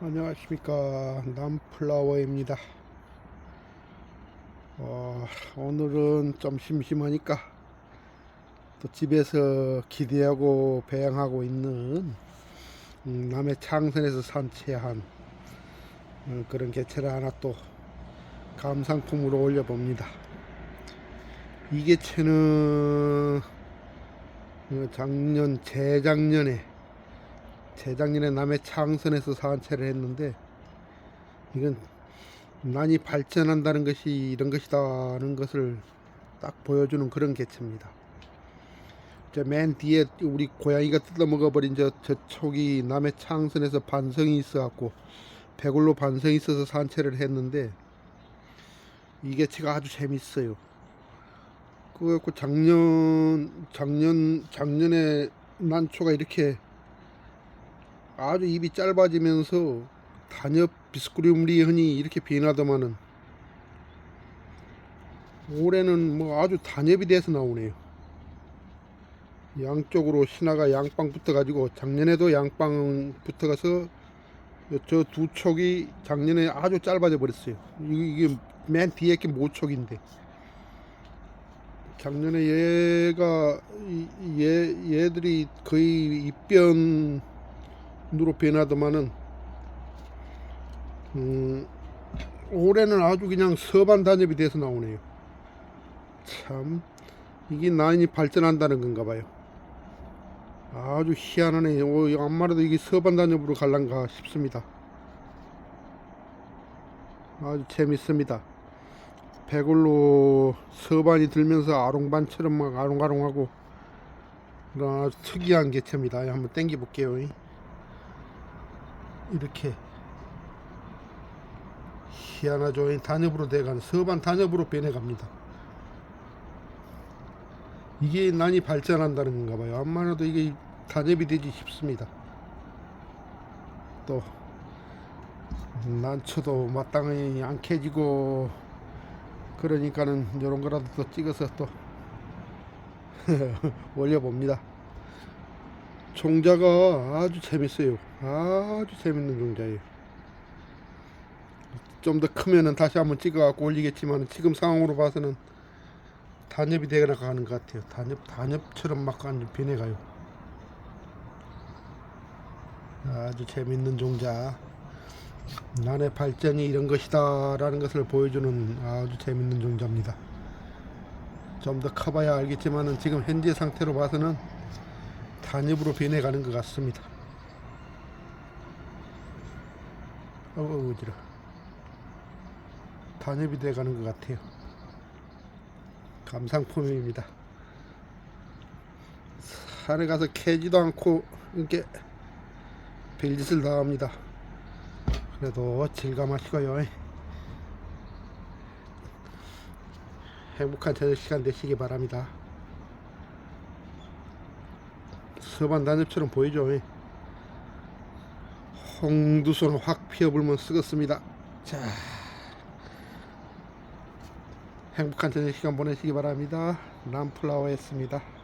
안녕하십니까. 남플라워입니다. 어, 오늘은 좀 심심하니까 또 집에서 기대하고 배양하고 있는 음, 남해 창선에서 산채한 어, 그런 개체를 하나 또 감상품으로 올려봅니다. 이 개체는 어, 작년 재작년에 재작년에 남해 창선에서 산채를 했는데 이건 난이 발전한다는 것이 이런 것이다는 것을 딱 보여주는 그런 개체입니다. 저맨 뒤에 우리 고양이가 뜯어먹어버린 저, 저 촉이 남해 창선에서 반성이 있어갖고 배골로 반성이 있어서 산채를 했는데 이 개체가 아주 재밌어요. 그래갖고 작년 작년 작년에 난초가 이렇게 아주 입이 짧아지면서 단엽 비스쿠리움리 이렇게 변하더만은 올해는 뭐 아주 단엽이 돼서 나오네요. 양쪽으로 신화가 양빵 붙어가지고 작년에도 양빵 붙어가서 저 두 촉이 작년에 아주 짧아져 버렸어요. 이게, 맨 뒤에 게 모촉인데 작년에 얘가 이- 얘 얘들이 거의 입변 누로 변하더만은 음, 올해는 아주 그냥 서반 단엽이 돼서 나오네요. 참 이게 나인이 발전한다는 건가 봐요. 아주 희한하네. 요 안마라도 이게 서반 단엽으로 갈란가 싶습니다. 아주 재밌습니다. 배골로 서반이 들면서 아롱반처럼 막 아롱아롱하고 아주 특이한 개체입니다. 한번 땡겨 볼게요. 이렇게 희한하죠. 이 단엽으로 돼가는 서반 단엽으로 변해갑니다. 이게 난이 발전한다는 건가 봐요. 암만 해도 이게 단엽이 되지 싶습니다. 또 난초도 마땅히 안 캐지고 그러니까는 이런 거라도 또 찍어서 또 올려봅니다. 종자가 아주 재밌어요. 아주 재밌는 종자예요. 좀 더 크면은 다시 한번 찍어갖고 올리겠지만 지금 상황으로 봐서는 단엽이 되어 가는 것 같아요. 단엽, 단엽처럼 막 완전 변해가요. 아주 재밌는 종자. 난의 발전이 이런 것이다 라는 것을 보여주는 아주 재밌는 종자입니다. 좀 더 커봐야 알겠지만은 지금 현재 상태로 봐서는 단엽으로 변해가는 것 같습니다. 어우 어지러. 단엽이 돼가는 것 같아요. 감상품입니다. 산에 가서 캐지도 않고 이렇게 별짓을 다 합니다. 그래도 즐감하시고요. 행복한 저녁 시간 되시기 바랍니다. 서반 단엽처럼 보이죠? 홍두손 확 피어불면 쓰겠습니다. 자, 행복한 저녁 시간 보내시기 바랍니다. 람플라워였습니다.